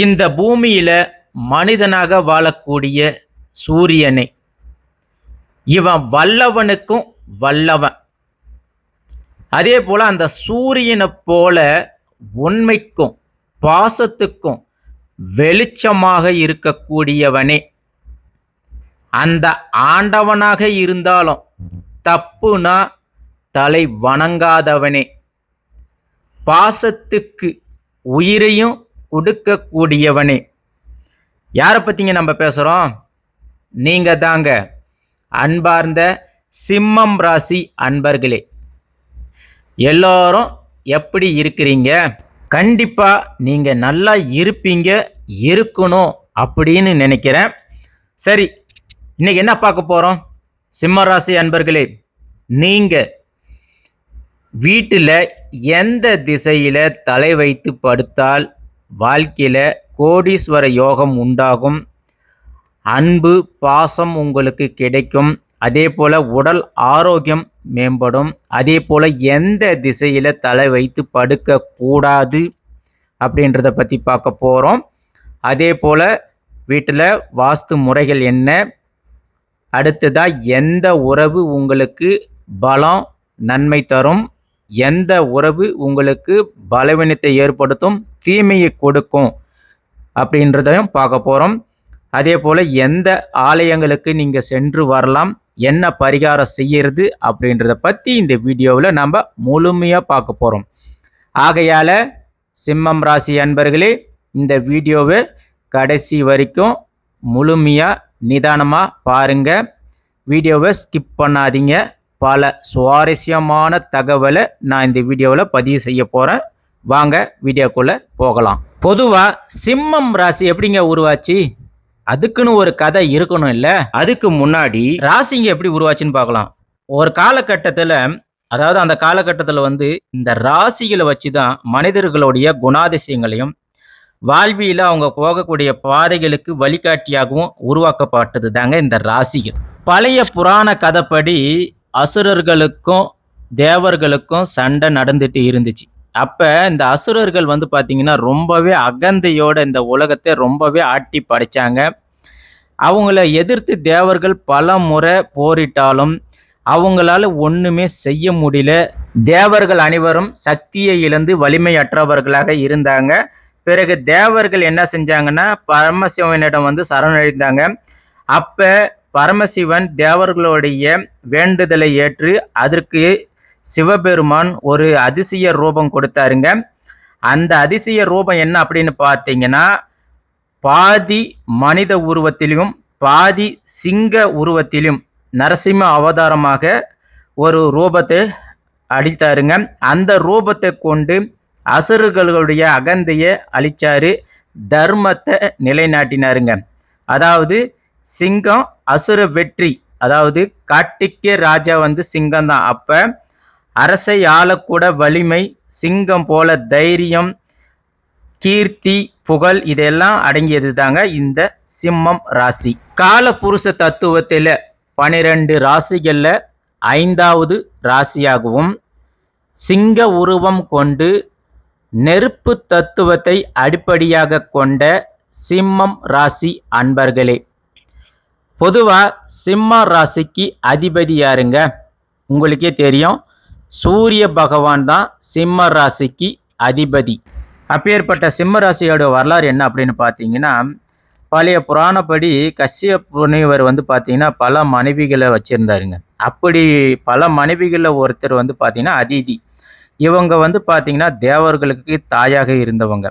இந்த பூமியில மனிதனாக வாழக்கூடிய சூரியனே. இவன் வல்லவனுக்கும் வல்லவன். அதே போல அந்த சூரியனை போல உண்மைக்கும் பாசத்துக்கும் வெளிச்சமாக இருக்கக்கூடியவனே. அந்த ஆண்டவனாக இருந்தாலும் தப்புனா தலை வணங்காதவனே. பாசத்துக்கு உயிரையும் கொடுக்கக்கூடியவனே. யாரை பற்றிங்க நம்ம பேசுகிறோம் நீங்கள் தாங்க. அன்பார்ந்த சிம்மம் ராசி அன்பர்களே எல்லோரும் எப்படி இருக்கிறீங்க? கண்டிப்பாக நீங்கள் நல்லா இருப்பீங்க இருக்கணும் அப்படின்னு நினைக்கிறேன். சரி இன்னைக்கு என்ன பார்க்க போகிறோம் சிம்ம ராசி அன்பர்களே நீங்கள் வீட்டில் எந்த திசையில் தலை வைத்து படுத்தால் வாழ்க்கையில் கோடீஸ்வர யோகம் உண்டாகும். அன்பு பாசம் உங்களுக்கு கிடைக்கும். அதே போல் உடல் ஆரோக்கியம் மேம்படும். அதே போல் எந்த திசையில் தலை வைத்து படுக்கக்கூடாது அப்படின்றத பற்றி பார்க்க போகிறோம் அதே போல் வீட்டில் வாஸ்து முறைகள் என்ன? அடுத்ததாக எந்த உறவு உங்களுக்கு பலம் நன்மை தரும்? எந்த உறவு உங்களுக்கு பலவீனத்தை ஏற்படுத்தும் தீமையை கொடுக்கும் அப்படின்றதையும் பார்க்க போகிறோம் அதே போல் எந்த ஆலயங்களுக்கு நீங்கள் சென்று வரலாம் என்ன பரிகாரம் செய்யறது அப்படின்றத பற்றி இந்த வீடியோவில் நம்ம முழுமையாக பார்க்க போகிறோம் ஆகையால் சிம்மம் ராசி அன்பர்களே இந்த வீடியோவை கடைசி வரைக்கும் முழுமையாக நிதானமாக பாருங்கள் வீடியோவை ஸ்கிப் பண்ணாதீங்க. பல சுவாரஸ்யமான தகவலை நான் இந்த வீடியோவில் பதிவு செய்ய போகிறேன் வாங்க வீடியோக்குள்ளே போகலாம். பொதுவாக சிம்மம் ராசி எப்படிங்க உருவாச்சு? அதுக்குன்னு ஒரு கதை இருக்கணும் இல்லை? அதுக்கு முன்னாடி ராசிங்க எப்படி உருவாச்சுன்னு பார்க்கலாம். ஒரு காலகட்டத்தில் அதாவது அந்த காலகட்டத்தில் வந்து இந்த ராசிகளை வச்சு தான் மனிதர்களுடைய குணாதிசயங்களையும் வாழ்வியில் அவங்க போகக்கூடிய பாதைகளுக்கு வழிகாட்டியாகவும் உருவாக்கப்பட்டது தாங்க இந்த ராசிகள். பழைய புராண கதைப்படி அசுரர்களுக்கும் தேவர்களுக்கும் சண்டை நடந்துட்டு இருந்துச்சு. அப்போ இந்த அசுரர்கள் வந்து பார்த்திங்கன்னா ரொம்பவே அகந்தையோட இந்த உலகத்தை ரொம்பவே ஆட்டி படைச்சாங்க. அவங்கள எதிர்த்து தேவர்கள் பல முறை போரிட்டாலும் அவங்களால ஒன்றுமே செய்ய முடியல. தேவர்கள் அனைவரும் சக்தியை இழந்து வலிமையற்றவர்களாக இருந்தாங்க. பிறகு தேவர்கள் என்ன செஞ்சாங்கன்னா பரமசிவனிடம் வந்து சரணடைந்தாங்க. அப்போ பரமசிவன் தேவர்களுடைய வேண்டுதலை ஏற்று அதற்கு சிவபெருமான் ஒரு அதிசய ரூபம் கொடுத்தாருங்க. அந்த அதிசய ரூபம் என்ன அப்படின்னு பார்த்தீங்கன்னா பாதி மனித உருவத்திலும் பாதி சிங்க உருவத்திலும் நரசிம்ம அவதாரமாக ஒரு ரூபத்தை அளித்தாருங்க. அந்த ரூபத்தை கொண்டு அசுரர்களுடைய அகந்தையை அழிச்சாரு தர்மத்தை நிலைநாட்டினாருங்க. அதாவது சிங்கம் அசுர வெற்றி. அதாவது காட்டிக்க ராஜா வந்து சிங்கம் தான். அப்போ அரசை ஆளக்கூட வலிமை சிங்கம் போல தைரியம் கீர்த்தி புகழ் இதெல்லாம் அடங்கியது தாங்க இந்த சிம்மம் ராசி. கால புருஷ தத்துவத்தில் பனிரெண்டு ராசிகளில் ஐந்தாவது ராசியாகவும் சிங்க உருவம் கொண்டு நெருப்பு தத்துவத்தை அடிப்படையாக கொண்ட சிம்மம் ராசி அன்பர்களே. பொதுவாக சிம்ம ராசிக்கு அதிபதி யாருங்க? உங்களுக்கே தெரியும். சூரிய பகவான் தான் சிம்ம ராசிக்கு அதிபதி. அப்பேற்பட்ட சிம்ம ராசியோட வரலாறு என்ன அப்படின்னு பார்த்தீங்கன்னா பழைய புராணப்படி கஷ்யப் முனிவர் வந்து பார்த்தீங்கன்னா பல மனைவிகளை வச்சுருந்தாருங்க. அப்படி பல மனைவிகளில் ஒருத்தர் வந்து பார்த்தீங்கன்னா அதிதி. இவங்க வந்து பார்த்தீங்கன்னா தேவர்களுக்கு தாயாக இருந்தவங்க.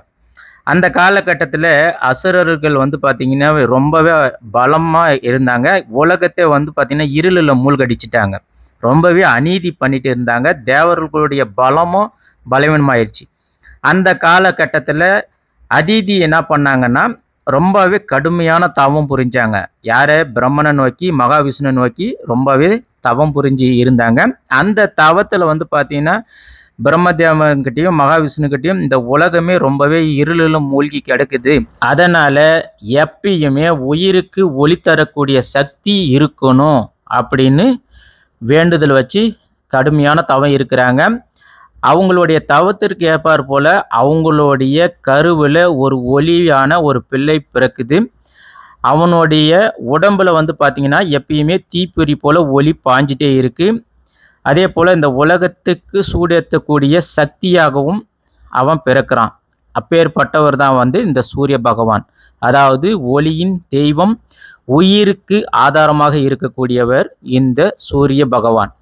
அந்த காலகட்டத்தில் அசுரர்கள் வந்து பார்த்திங்கன்னா ரொம்பவே பலமாக இருந்தாங்க. உலகத்தை வந்து பார்த்திங்கன்னா இருளில் மூழ்கடிச்சிட்டாங்க. ரொம்பவே அநீதி பண்ணிட்டு இருந்தாங்க. தேவர்களுடைய பலமும் பலவீனமாயிடுச்சு அந்த காலகட்டத்தில் அதிதி என்ன பண்ணாங்கன்னா ரொம்பவே கடுமையான தவம் புரிஞ்சாங்க. யாரை? பிரம்மனை நோக்கி மகாவிஷ்ணு நோக்கி ரொம்பவே தவம் புரிஞ்சு இருந்தாங்க. அந்த தவத்தில் வந்து பார்த்திங்கன்னா பிரம்மதேவன்கிட்டையும் மகாவிஷ்ணுக்கிட்டையும் இந்த உலகமே ரொம்பவே இருளிலும் மூழ்கி கிடக்குது. அதனால் எப்பயுமே உயிருக்கு ஒளி தரக்கூடிய சக்தி இருக்கணும் அப்படின்னு வேண்டுதல் வச்சு கடுமையான தவம் இருக்கிறாங்க. அவங்களுடைய தவத்திற்கு ஏற்பார் போல் அவங்களுடைய கருவில் ஒரு ஒளியான ஒரு பிள்ளை பிறக்குது. அவனுடைய உடம்பில் வந்து பார்த்திங்கன்னா எப்பயுமே தீப்பொறி போல் ஒளி பாஞ்சிட்டே இருக்குது அதே போல் இந்த உலகத்துக்கு சூடேற்றக்கூடிய சக்தியாகவும் அவன் பிறக்கிறான். அப்பேற்பட்டவர் தான் வந்து இந்த சூரிய பகவான். அதாவது ஒளியின் தெய்வம் உயிருக்கு ஆதாரமாக இருக்கக்கூடியவர் இந்த சூரிய பகவான்.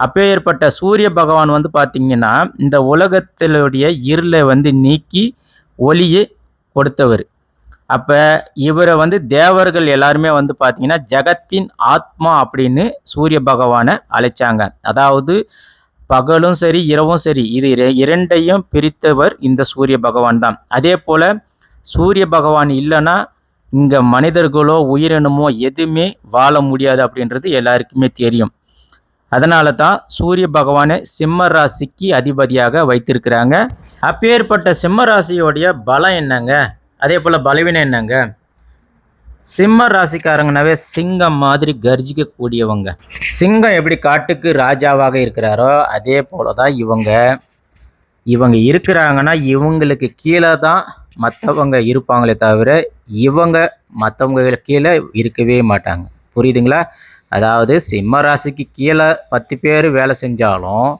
அப்பேற்பட்ட சூரிய பகவான் வந்து பார்த்தீங்கன்னா இந்த உலகத்திலுடைய இருளை வந்து நீக்கி ஒளியை கொடுத்தவர். அப்போ இவரை வந்து தேவர்கள் எல்லாருமே வந்து பார்த்தீங்கன்னா ஜகத்தின் ஆத்மா அப்படின்னு சூரிய பகவானை அழைச்சாங்க. அதாவது பகலும் சரி இரவும் சரி இது இர- இரண்டையும் பிரித்தவர் இந்த சூரிய பகவான் தான். அதே போல் சூரிய பகவான் இல்லைன்னா இங்கே மனிதர்களோ உயிரினமோ எதுவுமே வாழ முடியாது அப்படின்றது எல்லாருக்குமே தெரியும். அதனால தான் சூரிய பகவானை சிம்ம ராசிக்கு அதிபதியாக வைத்திருக்கிறாங்க. அப்பேற்பட்ட சிம்ம ராசியோடைய பலம் என்னங்க? அதே போல் பலவீனம் என்னங்க? சிம்ம ராசிக்காரங்கனாவே சிங்கம் மாதிரி கர்ஜிக்கக்கூடியவங்க. சிங்கம் எப்படி காட்டுக்கு ராஜாவாக இருக்கிறாரோ அதே போல தான் இவங்க. இவங்க இருக்கிறாங்கன்னா இவங்களுக்கு கீழே தான் மற்றவங்க இருப்பாங்களே தவிர இவங்க மற்றவங்க கீழே இருக்கவே மாட்டாங்க. புரியுதுங்களா? அதாவது சிம்ம ராசிக்கு கீழே பத்து பேர் வேலை செஞ்சாலும்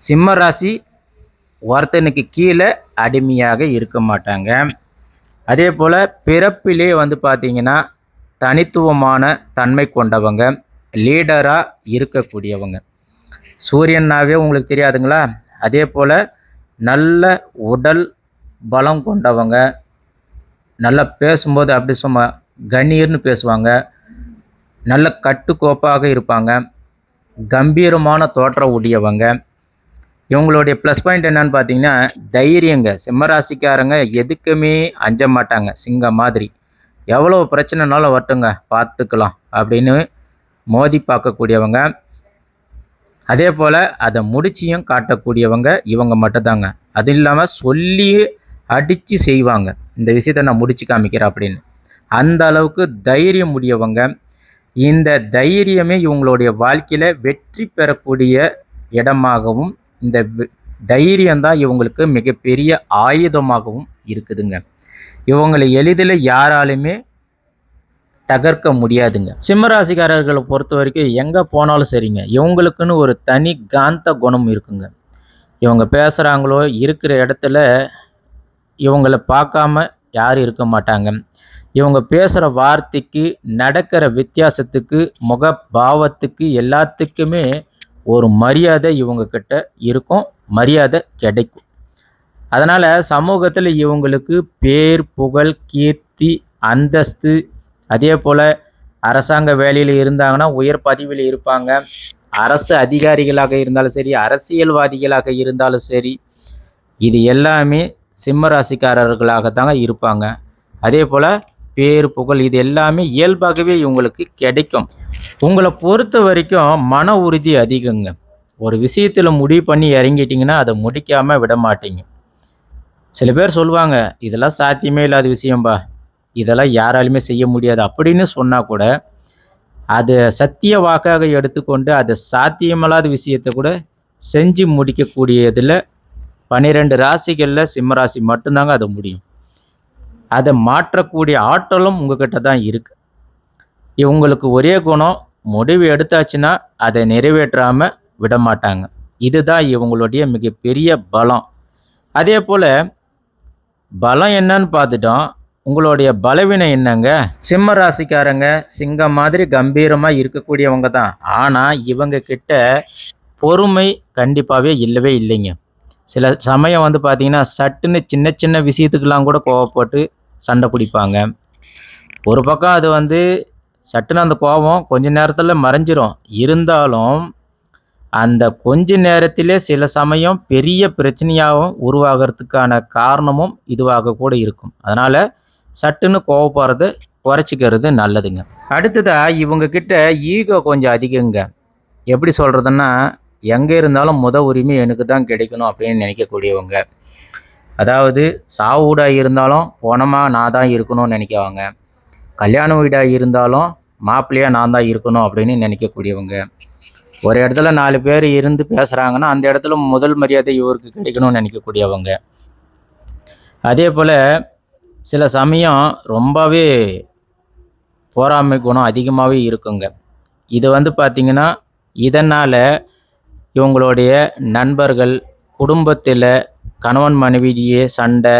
சிம்ம ராசி ஒருத்தனுக்கு கீழே அடிமையாக இருக்க மாட்டாங்க. அதே போல் பிறப்பிலே வந்து பார்த்தீங்கன்னா தனித்துவமான தன்மை கொண்டவங்க லீடராக இருக்கக்கூடியவங்க. சூரியனாவே உங்களுக்கு தெரியாதுங்களா? அதே போல் நல்ல உடல் பலம் கொண்டவங்க நல்லா பேசும்போது அப்படி சும்மா கணீர்னு பேசுவாங்க நல்ல கட்டுக்கோப்பாக இருப்பாங்க கம்பீரமான தோற்றம் உடையவங்க இவங்களுடைய ப்ளஸ் பாயிண்ட் என்னன்னு பார்த்தீங்கன்னா தைரியங்க. சிம்மராசிக்காரங்க எதுக்குமே அஞ்ச மாட்டாங்க. சிங்கம் மாதிரி. எவ்வளோ பிரச்சனைனாலும் வரட்டுங்க. பார்த்துக்கலாம் அப்படின்னு மோதி பார்க்கக்கூடியவங்க. அதே போல் அதை முடிச்சியும் காட்டக்கூடியவங்க இவங்க மட்டும்தாங்க. அது இல்லாமல் சொல்லி அடித்து செய்வாங்க. இந்த விஷயத்தை நான் முடிச்சு காமிக்கிறேன் அப்படின்னு. அந்த அளவுக்கு தைரியம் உடையவங்க. இந்த தைரியமே இவங்களுடைய வாழ்க்கையில் வெற்றி பெறக்கூடிய இடமாகவும் இந்த தைரியம்தான் இவங்களுக்கு மிகப்பெரிய ஆயுதமாகவும் இருக்குதுங்க. இவங்களை எளிதில் யாராலுமே தகர்க்க முடியாதுங்க. சிம்மராசிக்காரர்களை பொறுத்த வரைக்கும் எங்கே போனாலும் சரிங்க. இவங்களுக்குன்னு ஒரு தனி காந்த குணம் இருக்குங்க. இவங்க பேசுகிறாங்களோ இருக்கிற இடத்துல இவங்களை பார்க்காம யாரும் இருக்க மாட்டாங்க. இவங்க பேசுகிற வார்த்தைக்கு நடக்கிற வித்தியாசத்துக்கு முக பாவத்துக்கு எல்லாத்துக்குமே ஒரு மரியாதை இவங்கக்கிட்ட இருக்கும் மரியாதை கிடைக்கும். அதனால் சமூகத்தில் இவங்களுக்கு பேர் புகழ் கீர்த்தி அந்தஸ்து அதே போல் அரசாங்க வேலையில் இருந்தாங்கன்னா உயர் பதவியில் இருப்பாங்க. அரசு அதிகாரிகளாக இருந்தாலும் சரி அரசியல்வாதிகளாக இருந்தாலும் சரி இது எல்லாமே சிம்ம ராசிக்காரர்களாக தாங்க இருப்பாங்க. அதே போல் பேர் புகழ் இது எல்லாமே இயல்பாகவே இவங்களுக்கு கிடைக்கும். உங்களை பொறுத்த வரைக்கும் மன உறுதி அதிகங்க. ஒரு விஷயத்தில் முடிவு பண்ணி இறங்கிட்டிங்கன்னா அதை முடிக்காமல் விட மாட்டீங்க. சில பேர் சொல்லுவாங்க இதெல்லாம் சாத்தியமே இல்லாத விஷயம்பா. இதெல்லாம் யாராலுமே செய்ய முடியாது. அப்படின்னு சொன்னால் கூட அது சத்திய வாக்காக எடுத்துக்கொண்டு அது சாத்தியமில்லாத விஷயத்தை கூட செஞ்சு முடிக்கக்கூடியதில் பன்னிரெண்டு ராசிகளில் சிம்மராசி மட்டும்தாங்க அது முடியும். அதை மாற்றக்கூடிய ஆற்றலும் உங்ககிட்ட தான் இருக்கு. இவங்களுக்கு ஒரே குணம் முடிவு எடுத்தாச்சுன்னா அதை நிறைவேற்றாம விட மாட்டாங்க இதுதான் இவங்களுடைய மிகப்பெரிய பலம். அதே போல் பலம் என்னன்னு பார்த்துட்டோம். உங்களுடைய பலவீனம் என்னங்க? சிம்ம ராசிக்காரங்க சிங்கம் மாதிரி கம்பீரமாக இருக்கக்கூடியவங்க தான். ஆனால் இவங்க கிட்ட பொறுமை கண்டிப்பாகவே இல்லவே இல்லைங்க. சில சமயம் வந்து பார்த்தீங்கன்னா சட்டுன்னு சின்ன சின்ன விஷயத்துக்கெல்லாம் கூட கோவப்பட்டு சண்டை பிடிப்பாங்க. ஒரு பக்கம் அது வந்து சட்டுன்னு அந்த கோபம் கொஞ்ச நேரத்தில் மறைஞ்சிரும். இருந்தாலும் அந்த கொஞ்ச நேரத்திலே சில சமயம் பெரிய பிரச்சனையாகவும் உருவாகிறதுக்கான காரணமும் இதுவாக கூட இருக்கும். அதனால் சட்டுன்னு கோவப்படுறது குறைச்சிக்கிறது நல்லதுங்க. அடுத்ததாக இவங்கக்கிட்ட ஈகோ கொஞ்சம் அதிகங்க. எப்படி சொல்கிறதுன்னா எங்கே இருந்தாலும் முத உரிமை எனக்கு தான் கிடைக்கணும் அப்படின்னு நினைக்கக்கூடியவங்க. அதாவது சாவு வீடாக இருந்தாலும் போனமாக நான் தான் இருக்கணும்னு நினைக்கவங்க. கல்யாண வீடாக இருந்தாலும் மாப்பிள்ளையாக நான் தான் இருக்கணும் அப்படின்னு நினைக்கக்கூடியவங்க. ஒரு இடத்துல நாலு பேர் இருந்து பேசுகிறாங்கன்னா அந்த இடத்துல முதல் மரியாதை இவருக்கு கிடைக்கணும்னு நினைக்கக்கூடியவங்க. அதே போல் சில சமயம் ரொம்பவே பொறாமை குணம் அதிகமாகவே இருக்குங்க. இது வந்து பார்த்திங்கன்னா இதனால் இவங்களுடைய நண்பர்கள் குடும்பத்தில் கணவன் மனைவியே சண்டை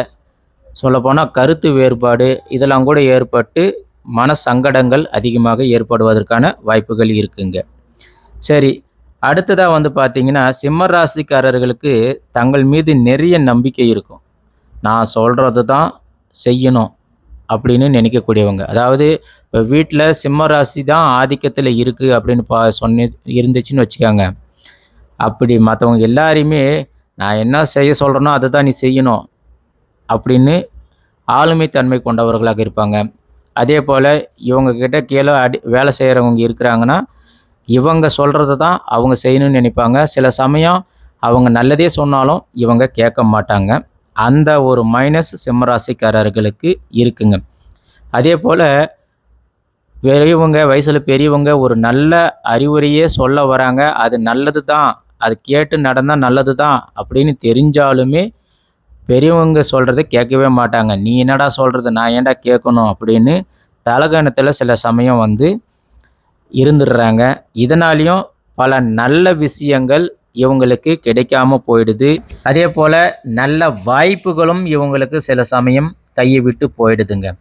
சொல்லப்போனால் கருத்து வேறுபாடு இதெல்லாம் கூட ஏற்பட்டு மன சங்கடங்கள் அதிகமாக ஏற்படுவதற்கான வாய்ப்புகள் இருக்குங்க. சரி அடுத்ததாக வந்து பார்த்தீங்கன்னா சிம்ம ராசிக்காரர்களுக்கு தங்கள் மீது நிறைய நம்பிக்கை இருக்கும். நான் சொல்கிறது தான் செய்யணும் அப்படின்னு நினைக்கக்கூடியவங்க. அதாவது இப்போ வீட்டில் சிம்ம ராசி தான் ஆதிக்கத்தில் இருக்குது அப்படின்னு பா சொன்ன இருந்துச்சுன்னு வச்சுக்கோங்க. அப்படி மற்றவங்க எல்லாரையுமே நான் என்ன செய்ய சொல்கிறேனோ அதை தான் நீ செய்யணும் அப்படின்னு ஆளுமை தன்மை கொண்டவர்களாக இருப்பாங்க. அதே போல் இவங்கக்கிட்ட கீழே அடி வேலை செய்கிறவங்க இருக்கிறாங்கன்னா இவங்க சொல்கிறது தான் அவங்க செய்யணும்னு நினைப்பாங்க. சில சமயம் அவங்க நல்லதே சொன்னாலும் இவங்க கேட்க மாட்டாங்க. அந்த ஒரு மைனஸ் சிம்மராசிக்காரர்களுக்கு இருக்குங்க. அதே போல் பெரியவங்க வயசில் பெரியவங்க ஒரு நல்ல அறிவுரையே சொல்ல வராங்க. அது நல்லது தான் அது கேட்டு நடந்தால் நல்லது தான் அப்படின்னு தெரிஞ்சாலுமே பெரியவங்க சொல்கிறத கேட்கவே மாட்டாங்க. நீ என்னடா சொல்கிறது நான் ஏன்டா கேட்கணும்? அப்படின்னு தலகணத்தில் சில சமயம் வந்து இருந்துடுறாங்க. இதனாலையும் பல நல்ல விஷயங்கள் இவங்களுக்கு கிடைக்காம போயிடுது. அதே போல் நல்ல வாய்ப்புகளும் இவங்களுக்கு சில சமயம் கையை விட்டு போயிடுதுங்க.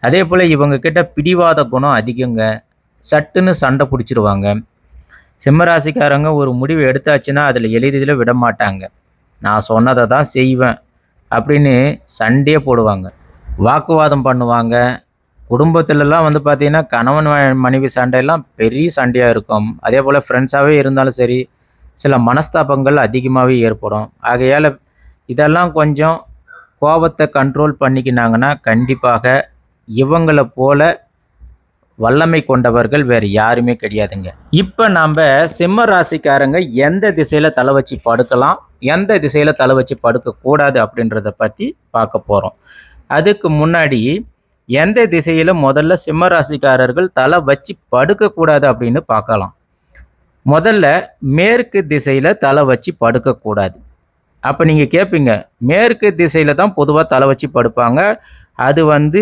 அதே போல் இவங்கக்கிட்ட பிடிவாத குணம் அதிகங்க. சட்டுன்னு சண்டை பிடிச்சிருவாங்க. சிம்மராசிக்காரங்க ஒரு முடிவு எடுத்தாச்சுன்னா அதில் எளிதில் விட மாட்டாங்க. நான் சொன்னதை தான் செய்வேன் அப்படின்னு சண்டையே போடுவாங்க. வாக்குவாதம் பண்ணுவாங்க. குடும்பத்துலலாம் வந்து பார்த்திங்கன்னா கணவன் மனைவி சண்டையெல்லாம் பெரிய சண்டையாக இருக்கும். அதே போல் ஃப்ரெண்ட்ஸாகவே இருந்தாலும் சரி சில மனஸ்தாபங்கள் அதிகமாகவே ஏற்படும். ஆகையால் இதெல்லாம் கொஞ்சம் கோபத்தை கண்ட்ரோல் பண்ணிக்கினாங்கன்னா கண்டிப்பாக இவங்களை போல வல்லமை கொண்டவர்கள் வேறு யாருமே கிடையாதுங்க. இப்போ நம்ம சிம்ம ராசிக்காரங்க எந்த திசையில் தலை வச்சு படுக்கலாம் எந்த திசையில் தலை வச்சு படுக்கக்கூடாது அப்படின்றத பற்றி பார்க்க போகிறோம் அதுக்கு முன்னாடி எந்த திசையில் முதல்ல சிம்ம ராசிக்காரர்கள் தலை வச்சு படுக்கக்கூடாது அப்படின்னு பார்க்கலாம். முதல்ல மேற்கு திசையில் தலை வச்சு படுக்கக்கூடாது அப்போ நீங்கள் கேட்பீங்க மேற்கு திசையில் தான் பொதுவாக தலை வச்சு படுப்பாங்க. அது வந்து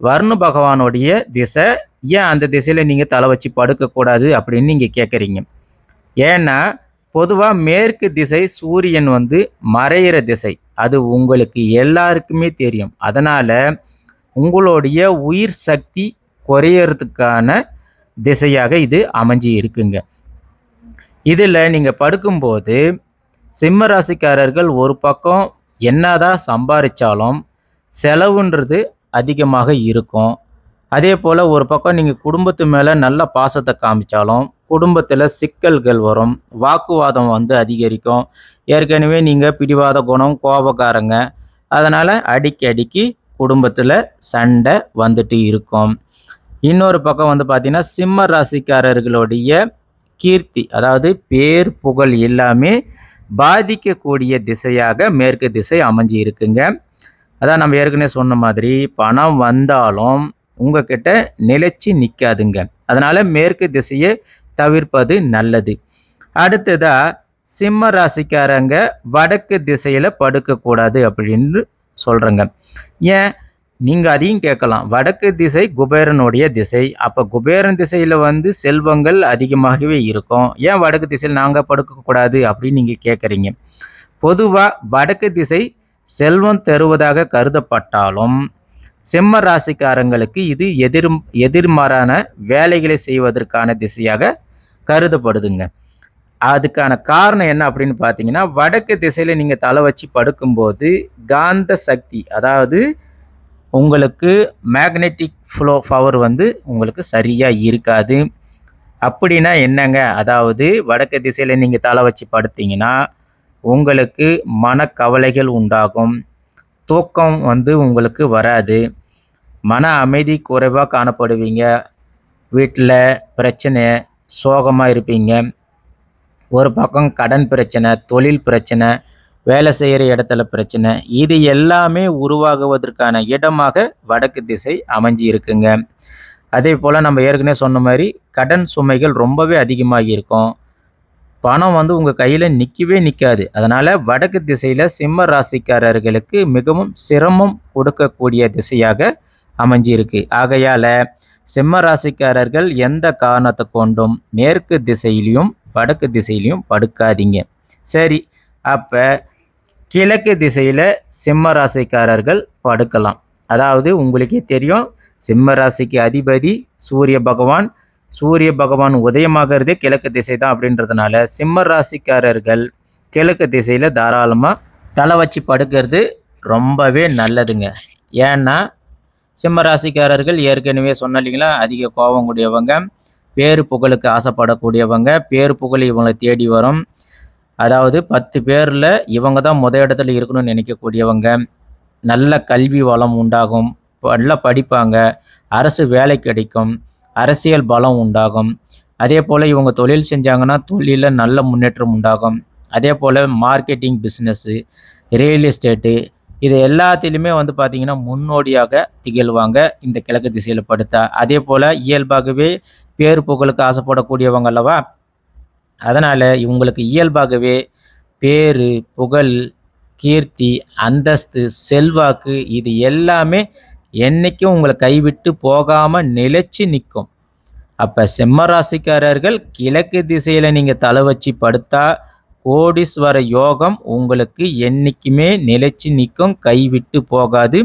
வருண பகவானுடைய திசை ஏன் அந்த திசையில் நீங்கள் தலை வச்சு படுக்கக்கூடாது அப்படின்னு நீங்கள் கேட்குறீங்க ஏன்னா பொதுவாக மேற்கு திசை சூரியன் வந்து மறையிற திசை. அது உங்களுக்கு எல்லாருக்குமே தெரியும். அதனால் உங்களுடைய உயிர் சக்தி குறையறதுக்கான திசையாக இது அமைஞ்சி இருக்குங்க. இதில் நீங்கள் படுக்கும்போது சிம்ம ராசிக்காரர்கள் ஒரு பக்கம் என்னதான் சம்பாதிச்சாலும் செலவுன்றது அதிகமாக இருக்கும். அதே போல் ஒரு பக்கம் நீங்கள் குடும்பத்து மேலே நல்ல பாசத்தை காமிச்சாலும் குடும்பத்தில் சிக்கல்கள் வரும் வாக்குவாதம் வந்து அதிகரிக்கும். ஏற்கனவே நீங்கள் பிடிவாத குணம் கோபக்காரங்க. அதனால் அடிக்கடிக்கு குடும்பத்தில் சண்டை வந்துட்டு இருக்கும். இன்னொரு பக்கம் வந்து பார்த்திங்கன்னா சிம்ம ராசிக்காரர்களுடைய கீர்த்தி அதாவது பேர் புகழ் எல்லாமே பாதிக்கக்கூடிய திசையாக மேற்கு திசை அமைஞ்சு இருக்குங்க அதான் நம்ம ஏற்கனவே சொன்ன மாதிரி பணம் வந்தாலும் உங்ககிட்ட நிலைச்சி நிற்காதுங்க அதனால் மேற்கு திசையை தவிர்ப்பது நல்லது. அடுத்ததா சிம்ம ராசிக்காரங்க வடக்கு திசையில் படுக்கக்கூடாது அப்படின்னு சொல்கிறேங்க ஏன்? நீங்கள் அதையும் கேட்கலாம். வடக்கு திசை குபேரனுடைய திசை. அப்போ குபேரன் திசையில் வந்து செல்வங்கள் அதிகமாகவே இருக்கும். ஏன் வடக்கு திசையில் நாங்கள் படுக்கக்கூடாது அப்படின்னு நீங்கள் கேட்குறீங்க. பொதுவாக வடக்கு திசை செல்வம் தருவதாக கருதப்பட்டாலும் சிம்ம ராசிக்காரங்களுக்கு இது எதிர் எதிர்மாறான வேலைகளை செய்வதற்கான திசையாக கருதப்படுதுங்க. அதுக்கான காரணம் என்ன அப்படின்னு பார்த்தீங்கன்னா வடக்கு திசையில் நீங்கள் தலை வச்சு படுக்கும்போது காந்த சக்தி அதாவது உங்களுக்கு மேக்னெட்டிக் ஃப்ளோ பவர் வந்து உங்களுக்கு சரியாக இருக்காது. அப்படின்னா என்னங்க? அதாவது வடக்கு திசையில் நீங்கள் தலை வச்சு படுத்தீங்கன்னா உங்களுக்கு மனக்கவலைகள் உண்டாகும். தூக்கம் வந்து உங்களுக்கு வராது. மன அமைதி குறைவாக காணப்படுவீங்க. வீட்டில் பிரச்சனை சோகமாக இருப்பீங்க. ஒரு பக்கம் கடன் பிரச்சனை தொழில் பிரச்சனை வேலை செய்கிற இடத்துல பிரச்சனை. இது எல்லாமே உருவாகுவதற்கான இடமாக வடக்கு திசை அமைஞ்சு இருக்குங்க. அதே போல் நம்ம ஏற்கனவே சொன்ன மாதிரி கடன் சுமைகள் ரொம்பவே அதிகமாக இருக்கும். பணம் வந்து உங்கள் கையில் நிற்கவே நிற்காது அதனால் வடக்கு திசையில் சிம்ம ராசிக்காரர்களுக்கு மிகவும் சிரமம் கொடுக்கக்கூடிய திசையாக அமைஞ்சிருக்கு. ஆகையால் சிம்ம ராசிக்காரர்கள் எந்த காரணத்தை கொண்டும் மேற்கு திசையிலையும் வடக்கு திசையிலையும் படுக்காதீங்க. சரி அப்போ கிழக்கு திசையில் சிம்ம ராசிக்காரர்கள் படுக்கலாம். அதாவது உங்களுக்கே தெரியும் சிம்ம ராசிக்கு அதிபதி சூரிய பகவான் சூரிய பகவான் உதயமாகிறதே கிழக்கு திசை தான் அப்படின்றதுனால சிம்ம ராசிக்காரர்கள் கிழக்கு திசையில் தாராளமாக தலை வச்சு படுக்கிறது ரொம்பவே நல்லதுங்க. ஏன்னா சிம்ம ராசிக்காரர்கள் ஏற்கனவே சொன்ன இல்லைங்களா அதிக கோபம் கூடியவங்க பேரு புகழுக்கு ஆசைப்படக்கூடியவங்க பேரு புகழ் இவங்களை தேடி வரும். அதாவது பத்து பேரில் இவங்க தான் முத இடத்துல இருக்கணும்னு நினைக்கக்கூடியவங்க. நல்ல கல்வி வளம் உண்டாகும். நல்லா படிப்பாங்க. அரசு வேலை கிடைக்கும். அரசியல் பலம் உண்டாகும். அதே போல் இவங்க தொழில் செஞ்சாங்கன்னா தொழிலில் நல்ல முன்னேற்றம் உண்டாகும். அதே போல் மார்க்கெட்டிங் பிஸ்னஸ்ஸு ரியல் எஸ்டேட்டு இது எல்லாத்திலுமே வந்து பார்த்திங்கன்னா முன்னோடியாக திகழ்வாங்க இந்த கிழக்கு திசையில் படுத்தா. அதே போல் இயல்பாகவே பேர் புகழுக்கு ஆசைப்படக்கூடியவங்க அல்லவா? அதனால் இவங்களுக்கு இயல்பாகவே பேர் புகழ் கீர்த்தி அந்தஸ்து செல்வாக்கு இது எல்லாமே என்றைக்கும் உங்களை கைவிட்டு போகாமல் நிலச்சி நிற்கும் அப்போ செம்மராசிக்காரர்கள் கிழக்கு திசையில் நீங்கள் தலை வச்சு படுத்தா கோடீஸ்வர யோகம் உங்களுக்கு என்றைக்குமே நிலச்சி நிற்கும் கைவிட்டு போகாது.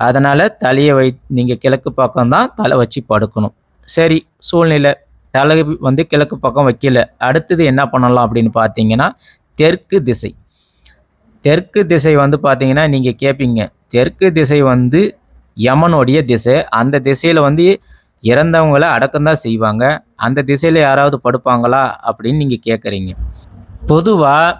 அதனால் தலையை வை நீங்கள் கிழக்கு பக்கம் தான் தலை வச்சு படுக்கணும். சரி சூழ்நிலை. தலை வந்து கிழக்கு பக்கம் வைக்கல. அடுத்தது என்ன பண்ணலாம் அப்படின்னு பார்த்தீங்கன்னா தெற்கு திசை. தெற்கு திசை வந்து பார்த்தீங்கன்னா நீங்கள் கேட்பீங்க தெற்கு திசை வந்து யமனுடைய திசை. அந்த திசையில் வந்து இறந்தவங்களை அடக்கம்தான் செய்வாங்க. அந்த திசையில் யாராவது படுப்பாங்களா அப்படின்னு நீங்கள் கேட்குறீங்க பொதுவாக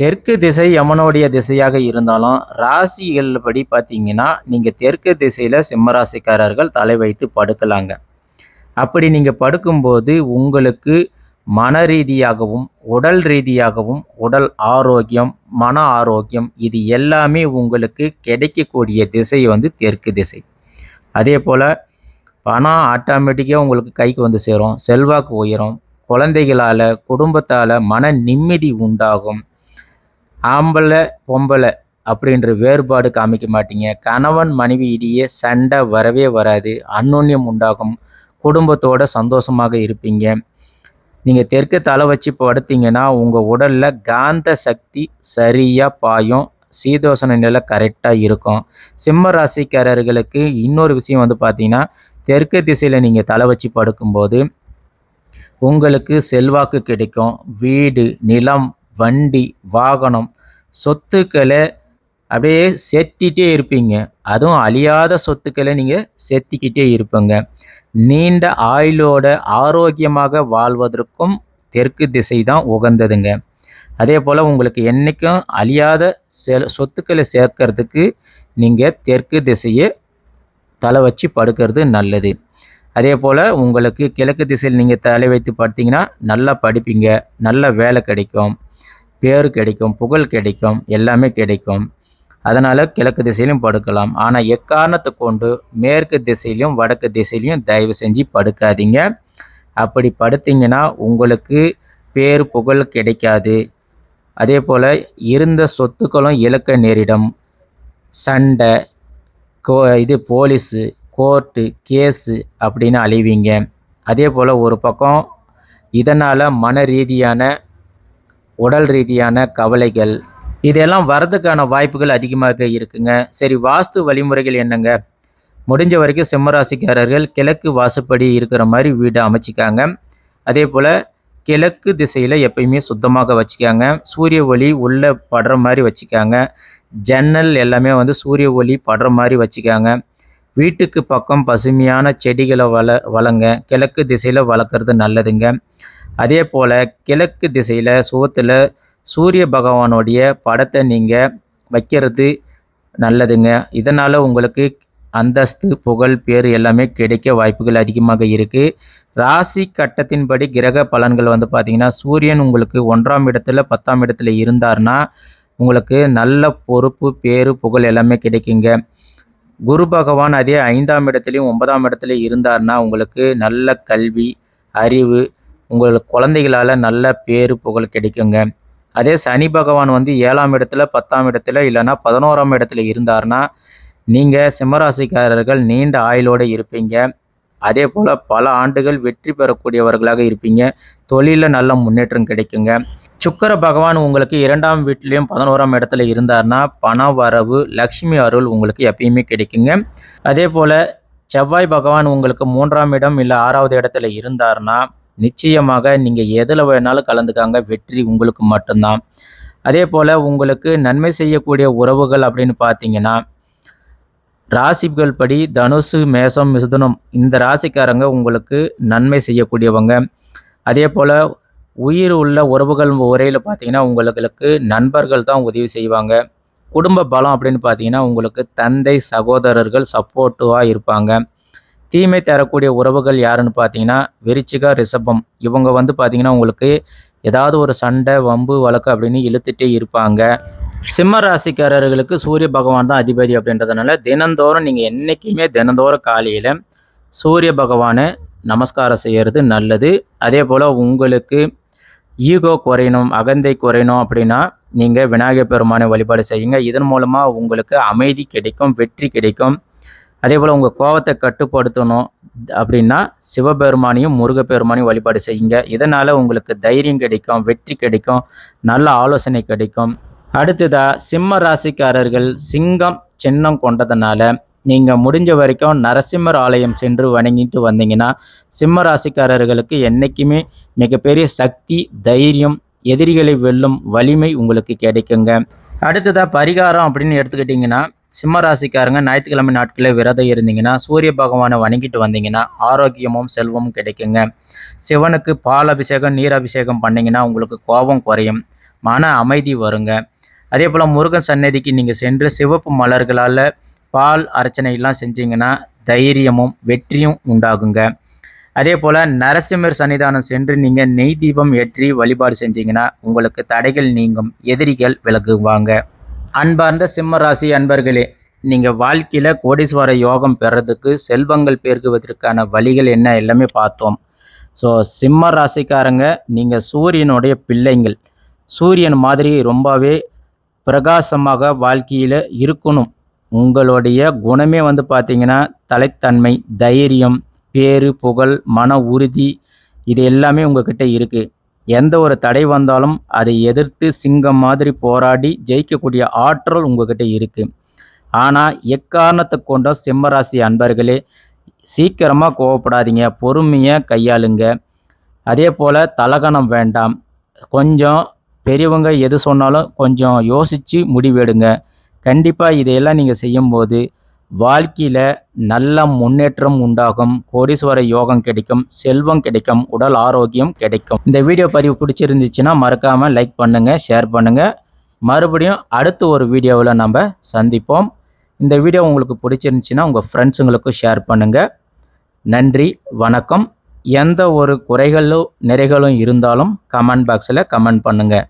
தெற்கு திசை யமனுடைய திசையாக இருந்தாலும் ராசிகள் படி பார்த்தீங்கன்னா நீங்கள் தெற்கு திசையில் சிம்மராசிக்காரர்கள் தலை வைத்து படுக்கலாங்க. அப்படி நீங்கள் படுக்கும்போது உங்களுக்கு மன ரீதியாகவும் உடல் ரீதியாகவும் உடல் ஆரோக்கியம் மன ஆரோக்கியம் இது எல்லாமே உங்களுக்கு கிடைக்கக்கூடிய திசை வந்து தெற்கு திசை. அதே போல் பணம் ஆட்டோமேட்டிக்காக உங்களுக்கு கைக்கு வந்து சேரும் செல்வாக்கு உயரும் குழந்தைகளால் குடும்பத்தால் மன நிம்மதி உண்டாகும். ஆம்பளை பொம்பளை அப்படின்ற வேறுபாடு காமிக்க மாட்டீங்க. கணவன் மனைவி இடையே சண்டை வரவே வராது அன்னோன்யம் உண்டாகும். குடும்பத்தோட சந்தோஷமாக இருப்பீங்க. நீங்கள் தெற்கு தலை வச்சு படுத்தீங்கன்னா உங்கள் உடலில் காந்த சக்தி சரியாக பாயும். சீதோஷண நிலை கரெக்டாக இருக்கும். சிம்ம ராசிக்காரர்களுக்கு இன்னொரு விஷயம் வந்து பார்த்தீங்கன்னா தெற்கு திசையில் நீங்கள் தலை வச்சு படுக்கும்போது உங்களுக்கு செல்வாக்கு கிடைக்கும். வீடு நிலம் வண்டி வாகனம் சொத்துக்களை அப்படியே செத்திட்டே இருப்பீங்க. அதுவும் அழியாத சொத்துக்களை நீங்கள் செத்திக்கிட்டே இருப்பீங்க. நீண்ட ஆயுளோட ஆரோக்கியமாக வாழ்வதற்கும் தெற்கு திசை தான் உகந்ததுங்க. அதே போல் உங்களுக்கு என்றைக்கும் அழியாத செல் சொத்துக்களை சேர்க்கறதுக்கு நீங்கள் தெற்கு திசையை தலை வச்சு படுக்கிறது நல்லது. அதே போல் உங்களுக்கு கிழக்கு திசையில் நீங்கள் தலை வைத்து படுத்திங்கன்னா நல்லா படிப்பீங்க நல்ல வேலை கிடைக்கும் பேர் கிடைக்கும் புகழ் கிடைக்கும் எல்லாமே கிடைக்கும். அதனால் கிழக்கு திசையிலும் படுக்கலாம். ஆனால் எக்காரணத்தை கொண்டு மேற்கு திசையிலையும் வடக்கு திசையிலையும் தயவு செஞ்சு படுக்காதீங்க. அப்படி படுத்திங்கன்னா உங்களுக்கு பேர் புகழ் கிடைக்காது. அதே போல் இருந்த சொத்துக்களும் இழக்க நேரிடும். சண்டை கோ இது போலீஸு கோர்ட்டு கேஸு அப்படின்னு அழிவீங்க. அதே போல் ஒரு பக்கம் இதனால் மன ரீதியான உடல் ரீதியான கவலைகள் இதெல்லாம் வரதுக்கான வாய்ப்புகள் அதிகமாக இருக்குங்க. சரி வாஸ்து வழிமுறைகள் என்னங்க? முடிஞ்ச வரைக்கும் சிம்மராசிக்காரர்கள் கிழக்கு வாசப்படி இருக்கிற மாதிரி வீடு அமைச்சிக்காங்க. அதே போல் கிழக்கு திசையில் எப்பயுமே சுத்தமாக வச்சுக்காங்க. சூரிய ஒளி உள்ளே படுற மாதிரி வச்சுக்காங்க. ஜன்னல் எல்லாமே வந்து சூரிய ஒளி படுற மாதிரி வச்சுக்காங்க. வீட்டுக்கு பக்கம் பசுமையான செடிகளை வள வளங்க கிழக்கு திசையில் வளர்க்குறது நல்லதுங்க. அதே போல் கிழக்கு திசையில் சுகத்தில் சூரிய பகவானுடைய படத்தை நீங்கள் வைக்கிறது நல்லதுங்க. இதனால் உங்களுக்கு அந்தஸ்து புகழ் பேர் எல்லாமே கிடைக்க வாய்ப்புகள் அதிகமாக இருக்குது ராசி கட்டத்தின்படி கிரக பலன்கள் வந்து பார்த்திங்கன்னா சூரியன் உங்களுக்கு ஒன்றாம் இடத்துல பத்தாம் இடத்துல இருந்தார்னா உங்களுக்கு நல்ல பொறுப்பு பேரு புகழ் எல்லாமே கிடைக்குங்க. குரு பகவான் அதே ஐந்தாம் இடத்துலையும் ஒன்பதாம் இடத்துலையும் இருந்தார்னா உங்களுக்கு நல்ல கல்வி அறிவு உங்களுக்கு குழந்தைகளால் நல்ல பேரு புகழ் கிடைக்குங்க. அதே சனி பகவான் வந்து ஏழாம் இடத்துல பத்தாம் இடத்துல இல்லைன்னா பதினோராம் இடத்துல இருந்தார்னா நீங்கள் சிம்மராசிக்காரர்கள் நீண்ட ஆயுளோடு இருப்பீங்க. அதே போல் பல ஆண்டுகள் வெற்றி பெறக்கூடியவர்களாக இருப்பீங்க. தொழிலில் நல்ல முன்னேற்றம் கிடைக்குங்க. சுக்கர பகவான் உங்களுக்கு இரண்டாம் வீட்லேயும் பதினோராம் இடத்துல இருந்தார்னா பண வரவு லக்ஷ்மி அருள் உங்களுக்கு எப்பயுமே கிடைக்குங்க. அதே போல் செவ்வாய் பகவான் உங்களுக்கு மூன்றாம் இடம் இல்லை ஆறாவது இடத்துல இருந்தார்னா நிச்சயமாக நீங்கள் எதில் வேணாலும் கலந்துக்காங்க வெற்றி உங்களுக்கு மட்டும்தான். அதே போல் உங்களுக்கு நன்மை செய்யக்கூடிய உறவுகள் அப்படின்னு பார்த்தீங்கன்னா ராசிகள் படி தனுசு மேசம் மிதுனம் இந்த ராசிக்காரங்க உங்களுக்கு நன்மை செய்யக்கூடியவங்க. அதே போல் உயிர் உள்ள உறவுகள் உரையில் பார்த்தீங்கன்னா உங்களுக்கு நண்பர்கள் தான் உதவி செய்வாங்க. குடும்ப பலம் அப்படின்னு பார்த்தீங்கன்னா உங்களுக்கு தந்தை சகோதரர்கள் சப்போர்ட்டிவாக இருப்பாங்க. தீமை தரக்கூடிய உறவுகள் யாருன்னு பார்த்தீங்கன்னா விருச்சிகா ரிஷபம். இவங்க வந்து பார்த்தீங்கன்னா உங்களுக்கு ஏதாவது ஒரு சண்டை வம்பு வழக்கு அப்படின்னு இழுத்துட்டே இருப்பாங்க. சிம்ம ராசிக்காரர்களுக்கு சூரிய பகவான் தான் அதிபதி அப்படின்றதுனால தினந்தோறும் நீங்கள் என்றைக்குமே தினந்தோறும் காலையில் சூரிய பகவானை நமஸ்காரம் செய்கிறது நல்லது. அதே போல் உங்களுக்கு ஈகோ குறையணும் அகந்தை குறையணும் அப்படின்னா நீங்கள் விநாயகர் பெருமானை வழிபாடு செய்யுங்க. இதன் மூலமாக உங்களுக்கு அமைதி கிடைக்கும் வெற்றி கிடைக்கும். அதே போல் உங்கள் கோபத்தை கட்டுப்படுத்தணும் அப்படின்னா சிவபெருமானையும் முருகப்பெருமானையும் வழிபாடு செய்யுங்க. இதனால் உங்களுக்கு தைரியம் கிடைக்கும் வெற்றி கிடைக்கும் நல்ல ஆலோசனை கிடைக்கும். அடுத்ததாக சிம்ம ராசிக்காரர்கள் சிங்கம் சின்னம் கொண்டதுனால நீங்கள் முடிஞ்ச வரைக்கும் நரசிம்மர் ஆலயம் சென்று வணங்கிட்டு வந்தீங்கன்னா சிம்ம ராசிக்காரர்களுக்கு என்றைக்குமே மிகப்பெரிய சக்தி தைரியம் எதிரிகளை வெல்லும் வலிமை உங்களுக்கு கிடைக்குங்க. அடுத்ததாக பரிகாரம் அப்படின்னு எடுத்துக்கிட்டிங்கன்னா சிம்ம ராசிக்காரங்க ஞாயிற்றுக்கிழமை நாட்களில் விரதம் இருந்தீங்கன்னா சூரிய பகவானை வணங்கிட்டு வந்தீங்கன்னா ஆரோக்கியமும் செல்வமும் கிடைக்குங்க. சிவனுக்கு பால் அபிஷேகம் நீர் அபிஷேகம் பண்ணிங்கன்னா உங்களுக்கு கோபம் குறையும். மன அமைதி வருங்க. அதே போல் முருகன் சன்னதிக்கு நீங்கள் சென்று சிவப்பு மலர்களால் பால் அர்ச்சனையெல்லாம் செஞ்சீங்கன்னா தைரியமும் வெற்றியும் உண்டாகுங்க. அதே போல் நரசிம்மர் சன்னிதானம் சென்று நீங்கள் நெய் தீபம் ஏற்றி வழிபாடு செஞ்சீங்கன்னா உங்களுக்கு தடைகள் நீங்கும் எதிரிகள் விலகுவாங்க. அன்பார்ந்த சிம்ம ராசி அன்பர்களே நீங்கள் வாழ்க்கையில் கோடீஸ்வர யோகம் பெறதுக்கு செல்வங்கள் பெருகுவதற்கான வழிகள் என்ன எல்லாமே பார்த்தோம். ஸோ சிம்ம ராசிக்காரங்க நீங்கள் சூரியனுடைய பிள்ளைங்கள். சூரியன் மாதிரி ரொம்பவே பிரகாசமாக வாழ்க்கையில் இருக்கணும். உங்களுடைய குணமே வந்து பார்த்தீங்கன்னா தலைத்தன்மை தைரியம் பேரு புகழ் மன உறுதி இது எல்லாமே உங்ககிட்ட இருக்குது எந்த ஒரு தடை வந்தாலும் அதை எதிர்த்து சிங்கம் மாதிரி போராடி ஜெயிக்கக்கூடிய ஆற்றல் உங்ககிட்ட இருக்குது ஆனால் எக்காரணத்தை கொண்ட சிம்மராசி அன்பர்களே சீக்கிரமாக கோவப்படாதீங்க பொறுமையாக கையாளுங்க. அதே போல் தலகணம் வேண்டாம். கொஞ்சம் பெரியவங்க எது சொன்னாலும் கொஞ்சம் யோசித்து முடிவெடுங்க. கண்டிப்பாக இதையெல்லாம் நீங்கள் செய்யும்போது வாழ்க்கையில் நல்ல முன்னேற்றம் உண்டாகும் கோடீஸ்வர யோகம் கிடைக்கும் செல்வம் கிடைக்கும் உடல் ஆரோக்கியம் கிடைக்கும். இந்த வீடியோ பதிவு பிடிச்சிருந்துச்சுன்னா மறக்காமல் லைக் பண்ணுங்கள் ஷேர் பண்ணுங்கள் மறுபடியும் அடுத்த ஒரு வீடியோவில் நம்ம சந்திப்போம். இந்த வீடியோ உங்களுக்கு பிடிச்சிருந்துச்சின்னா உங்கள் ஃப்ரெண்ட்ஸுங்களுக்கும் ஷேர் பண்ணுங்கள் நன்றி வணக்கம். எந்த ஒரு குறைகளும் நிறைகளும் இருந்தாலும் கமெண்ட் பாக்ஸில் கமெண்ட் பண்ணுங்கள்